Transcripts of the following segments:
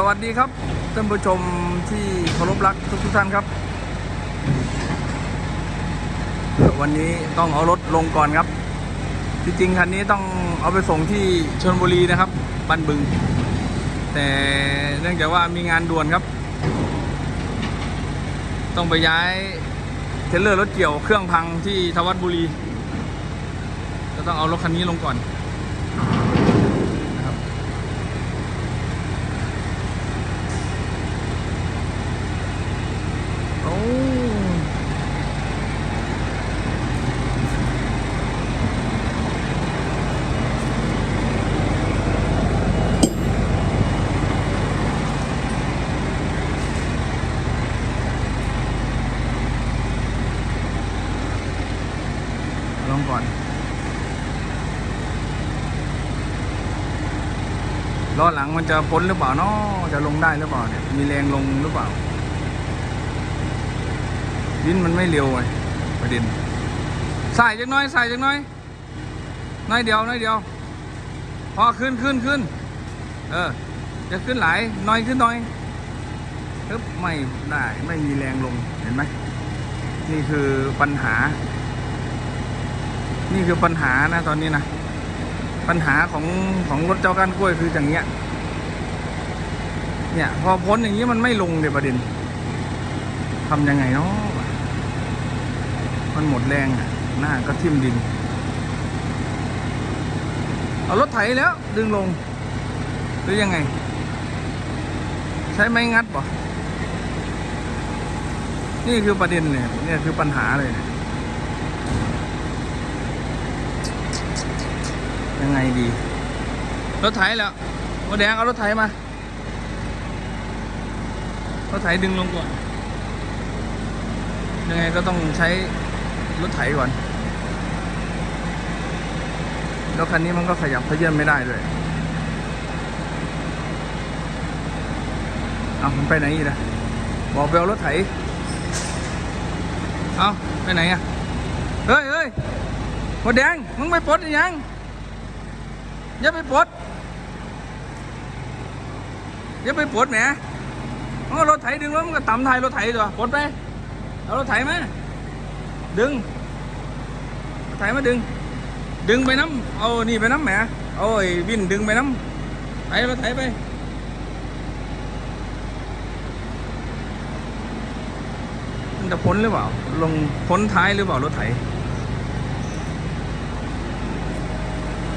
สวัสดีครับท่านผู้ชมที่เคารพรักทุกทุกท่านครับ วันนี้ต้องเอารถลงก่อนครับที่จริงคันนี้ต้องเอาไปส่งที่ชลบุรีนะครับบ้านบึง แต่เนื่องจากว่ามีงานด่วนครับ ต้องไปย้ายเทรลเลอร์รถเกี่ยวเครื่องพังที่ทวัดบุรี ก็ต้องเอารถคันนี้ลงก่อน โอ้ลองก่อนล้อหลัง มันจะพ้นหรือเปล่าเนาะจะลงได้หรือเปล่าเนี่ย มีแรงลงหรือเปล่า ดินมันไม่เร็วไงประเด็นใส่จังน้อยใส่จังน้อยน้อยเดียวน้อยเดียว พอขึ้นขึ้นขึ้น เออ จะขึ้นหลายน้อยขึ้นน้อยฮึบไม่ได้ไม่มีแรงลงเห็นไหมนี่คือปัญหา นี่คือปัญหานะตอนนี้นะปัญหาของของรถเจ้าก้านกล้วยคืออย่างเงี้ย เนี่ย พอพ้นอย่างนี้มันไม่ลงเดี๋ยวประเด็นทำยังไงเนาะมันหมดแรงอะหน้าก็ทิ่มดิน เอารถไถแล้ว ดึงลง หรือยังไง ใช้ไม้งัดป่ะนี่คือประเด็นเนี่ยนี่คือปัญหาเลยยยังไงดี รถไถแล้วโมแดงเอารถไถมา รถไถดึงลงก่อน ยังไงก็ต้องใช้รถไถก่อน แล้วคันนี้มันก็ขยับเขยื่อนไม่ได้ด้วยเอามันไปไหนอีกล่ะบอกไปเอารถไถ เอาไปไหนอะ เฮ้ยเฮ้ยหมดแดง มึงไปปลดยัง อย่าไปปลดอย่าไปปลดแหม มึงเอรถไถดึงแล้วมึงก็ต่ำท้ายรถไถตัวปลดไปเอารถไถมาดึงรถไถมาดึง ดึงไปน้ำเอานี่ไปน้ำแหมเอาไอ้วินดึงไปน้ำไปรถไถไปมันจะพ้นหรือเปล่า ลงพ้นท้ายหรือเปล่ารถไถ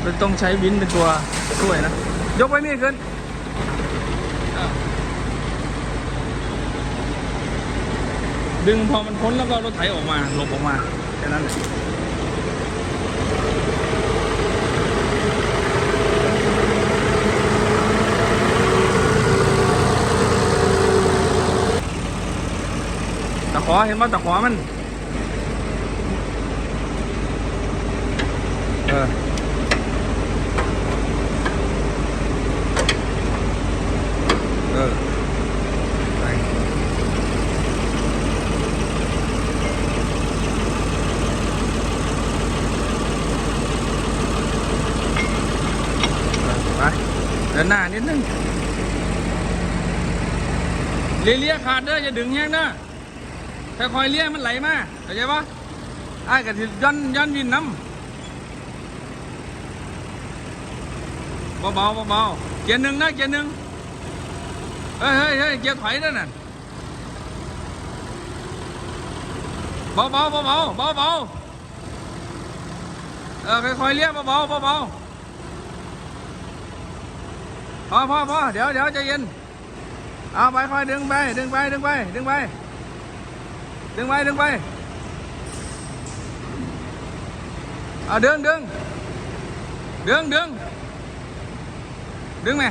เราต้องใช้วินเป็นตัวช่วยนะ ยกไปนี่ขึ้นอะ ดึงพอมันพ้นแล้วก็รถไถออกมาหลบออกมาแค่นั้นแหละตะขอเห็นว่าตะขอมัน เออเอ เดินหน้านิดนึงเลียเลียขาดเด้ออย่าดึงแห้งเด้อค่อยๆเลี้ยมันไหลมาเข้าใจปะไอ้กับที่ย้อนย้อนวินน้ำเบาๆเบาๆเกียร์หนึ่งนะเกียร์หนึ่งเฮ้ยเฮ้ยเฮ้ยเกียร์ถอยด้วยน่ะเบาๆเบาๆเบาๆเบาๆเออค่อยๆเลี้ยเบาๆเบาๆ พอพอพอเดี๋ยวเดี๋ยวใจเย็น เอาไปค่อยดึงไป ดึงไป ดึงไป ดึงไป ดึงไป ดึงไป เอาดึงดึงดึงดึงดึงไหม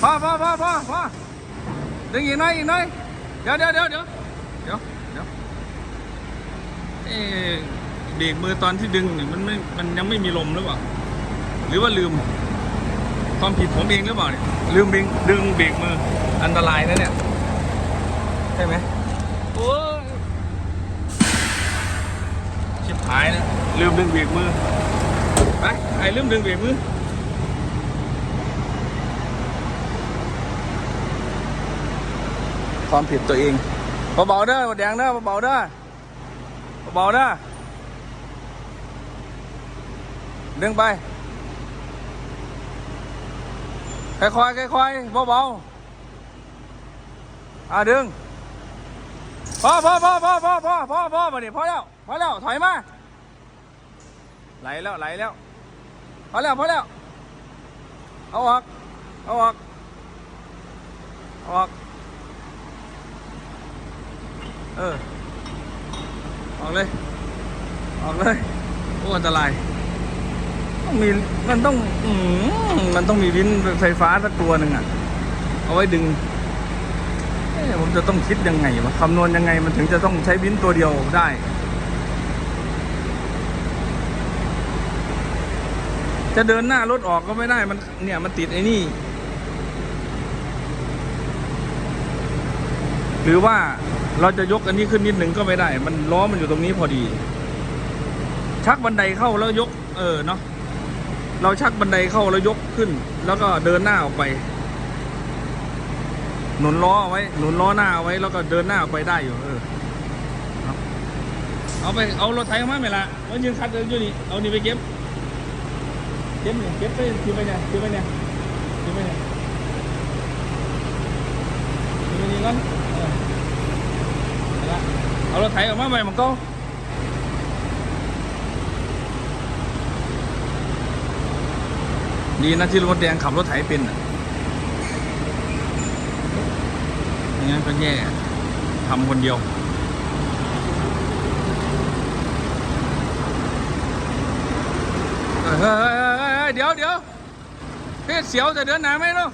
พอพอพอพอพอดึงอีกน่อยอีกน่อยเดี๋ยวเดี๋ยวเดี๋ยวเดี๋ยวเดี๋ยวเดี๋ยวเอ๊เบรกมือตอนที่ดึงนี่มันไม่มันยังไม่มีลมหรือเปล่าหรือว่าลืม ความผิดผมเองหรือเปล่าเนี่ยลืมบรงดึงเบรกมืออันตรายนะเนี่ยใช่ไหมโอ้ชิบหายนะลืมดึงเบรกมือไปไอ้ลืมดึงเบรกมือความผิดตัวเองเบาๆเด้อแดงเด้อเบาๆเด้อเบาๆเด้อดึงไป ค่อยๆค่อยๆเบาๆอะดึงพอพอพอพอพอพอพอพอมาดิพอแล้วพอแล้วถอยมาไหลแล้วไหลแล้วพอแล้วพอแล้วเอาออกเอาออกเอาออกเออออกเลยออกเลยโอ้อันตราย มีมันต้องอืมันต้องมีลิ้นไฟฟ้าสักตัวหนึ่งอะ เอาไว้ดึงผมจะต้องคิดยังไงวะคำนวณยังไงมันถึงจะต้องใช้ลิ้นตัวเดียวได้จะเดินหน้ารถออกก็ไม่ได้มันเนี่ยมันติดไอ้นี่ หรือว่าเราจะยกอันนี้ขึ้นนิดหนึ่งก็ไม่ได้ มันล้อมันอยู่ตรงนี้พอดี ชักบันไดเข้าแล้วยก เออเนาะ เราชักบันไดเข้าแล้วยกขึ้น แล้วก็เดินหน้าออกไปหนุนล้อเอาไว้หนุนล้อหน้าเอาไว้แล้วก็เดินหน้าออกไปได้อยู่เออเอาไปเอารถไถออกมาไหมล่ะมันยืนคัดเดินอยู่นี่เอานี่ไปเก็บเก็บนี่เก็บไปคือไปเนี่ยคือไปเนี่ยคือไปเนี่ยคือไปนี่ก่อนเอาเอารถไถออกมาใหมมันก็ ดีนะที่รถแดงขับรถไถเป็นอะไม่งั้นก็แย่ทำคนเดียว เฮ้ยเดี๋ยวเดี๋ยวเพศเสียวจะเดินหนาไหมเนาะ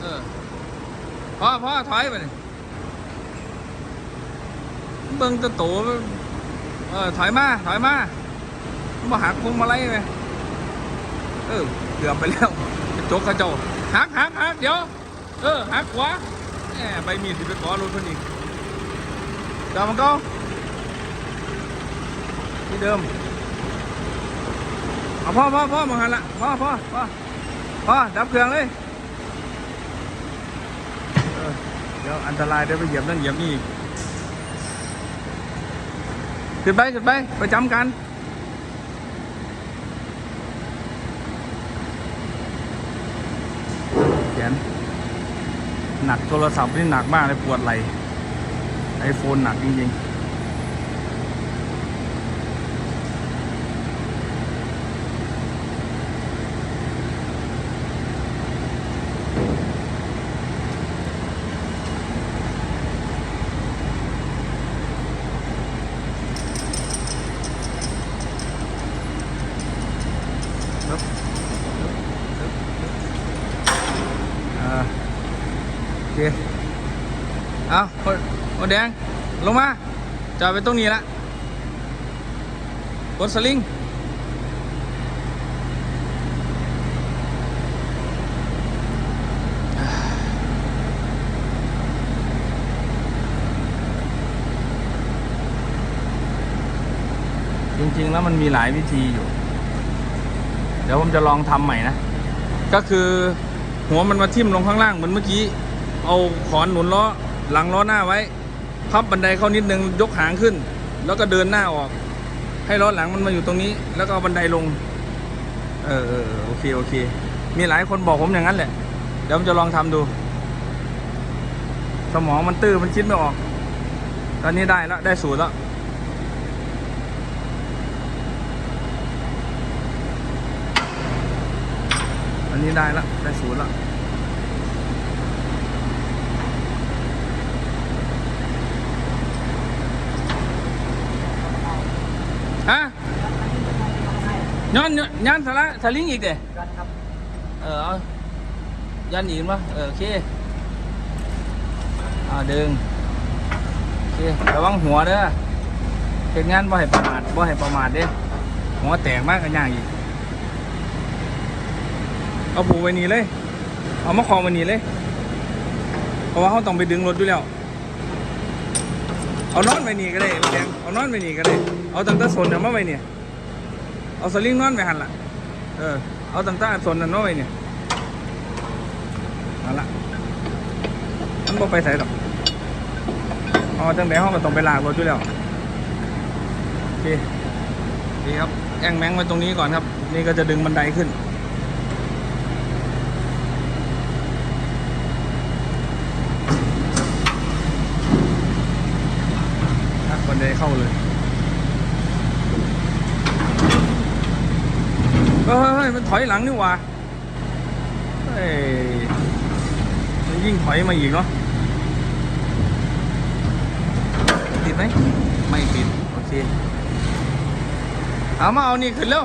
เออพ่อพ่อถอยไปเลยเบิ่งตะโตเออถอยมา ถอยมา มาหักพวงมาลัยไหมเออเกือบไปแล้วกระจกกระจกหักหักหักเดี๋ยว เออหักขวาแหมใบมีดสิไปขอรถเพิ่นอีกเดี๋ยวมันก็ที่เดิมเอาพ่อพ่อพ่อมาหันละพ่อพ่อพ่อพ่อดับเครื่องเลยเดี๋ยวอันตรายเดี๋ยวไปเหยียบนั่นเหยียบนี่อีกขึ้นไปขึ้นไปประจำกันแข น หนักโทรศัพท์นี่หนักมากเลยปวดไหล่ไอโฟนหนักจริงๆ ครับอ่าโอเค เอาโคนคนแดง ลงมาจอดไปตรงนี้ละกดสลิงจริง ๆ แล้วมันมีหลายวิธีอยู่ เดี๋ยวผมจะลองทำใหม่นะ ก็คือหัวมันมาทิ่มลงข้างล่างเหมือนเมื่อกี้ เอาขอนหนุนล้อหลังล้อหน้าไว้ พับบันไดเข้านิดนึงยกหางขึ้น แล้วก็เดินหน้าออก ให้ล้อหลังมันมาอยู่ตรงนี้ แล้วก็เอาบันไดลง เออเออโอเคโอเค มีหลายคนบอกผมอย่างนั้นแหละ เดี๋ยวผมจะลองทำดู สมองมันตื้อมันคิดไม่ออก ตอนนี้ได้แล้วได้สูตรแล้วอันนี้ได้แล้วได้ศูนย์แล้วฮะ ย้อนย้อนสาระสลิงอีกเด้เออเอาย้อนอีกมั้เออโอเคอ่าดึงโอเคระวังหัวเด้อเหตุงานบ่ให้ประมาทบ่ให้ประมาทเด้หัวแตกมากกันอย่างอีกเอาผูกไว้นี่เลย เอามาคลองไว้นี่เลย เพราะว่าเขาต้องไปดึงรถด้วยแล้ว เอานอนไว้นี่ก็ได้แดงเอานอนไว้นี่ก็ได้ เอาตั้งแต่สนเอามาไว้เนี่ย เอาสลิงนอนไว้หันละเออ เอาตั้งแต่สนนั่นมาไว้เนี่ยเอาละมันบ่ไปใส่หรอกอ๋อจังไดห้องก็ต้องไปลากรถอยู่แล้วโอเคดีครับแองแมงไว้ตรงนี้ก่อนครับ นี่ก็จะดึงบันไดขึ้นบันไดเข้าเลย เฮ้ยมันถอยหลังนี่หว่าเฮ้ยมันยิ่งถอยมาอีกเนาะติดไหมไม่ติดโอเคเอามาเอานี่ขึ้นแล้ว